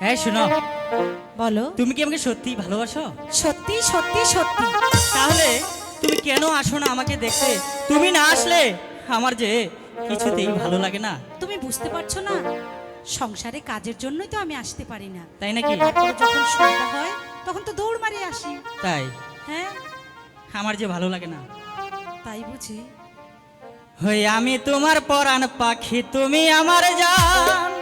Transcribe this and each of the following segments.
হ্যাঁ শোনো। বলো। তুমি কি আমাকে সত্যি ভালোবাসো? সত্যি সত্যি সত্যি। তাহলে তুমি কেন আসো না আমাকে দেখতে? তুমি না আসলে আমার যে কিছুতেই ভালো লাগে না। তুমি বুঝতে পারছ না? সংসারে কাজের জন্যই তো আমি আসতে পারি না। তাই নাকি? যখন সন্ধ্যা হয় তখন তো দৌড় মারি আসি। তাই? হ্যাঁ। আমার যে ভালো লাগে না। তাই বুঝি। হই আমি তোমার পরাণ পাখি তুমি আমার জান।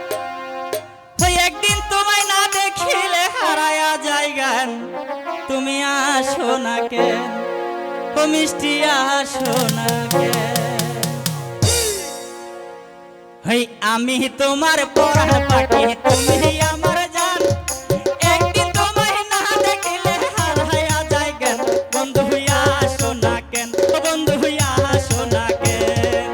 দেখিলে হারায়া যায় গান তুমি আসো না কেন ও মিষ্টি আসো না কেন হই, আমি তোমার পরাণ পাখি, তুমি আমার জান। একদিন তোমায় না দেখিলে হারায়া জায়গান বন্ধু হইয়া আসো না কেন? ও বন্ধু হইয়া আসো না কেন?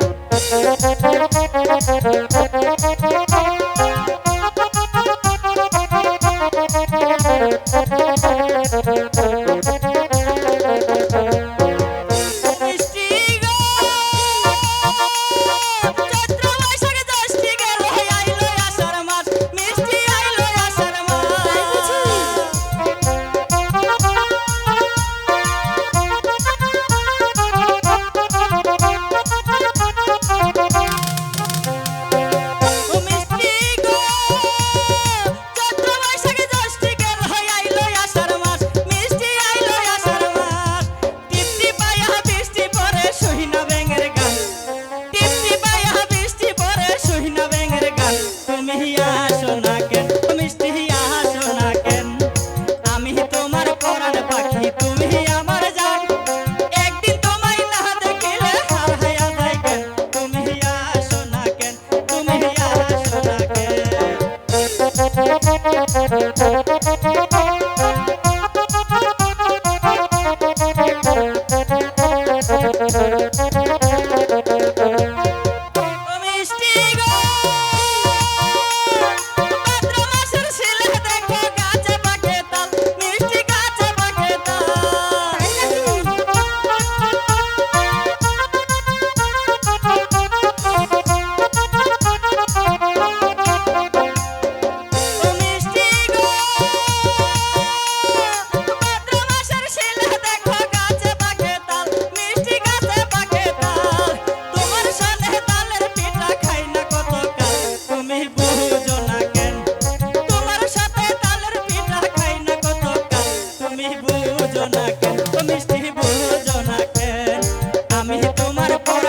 Mariposa.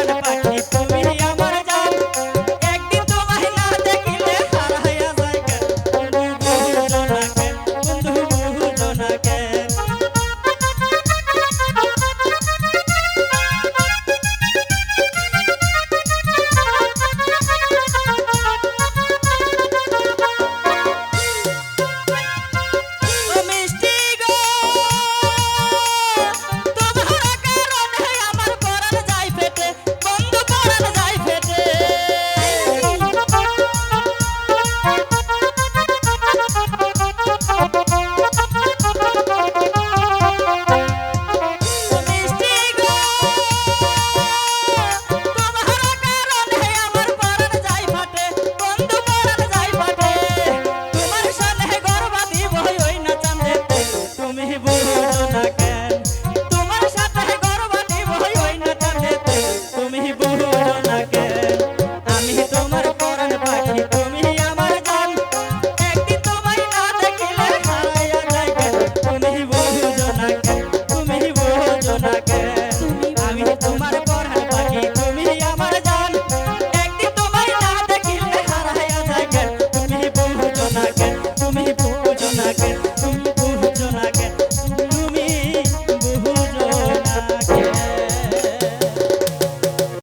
sonakettum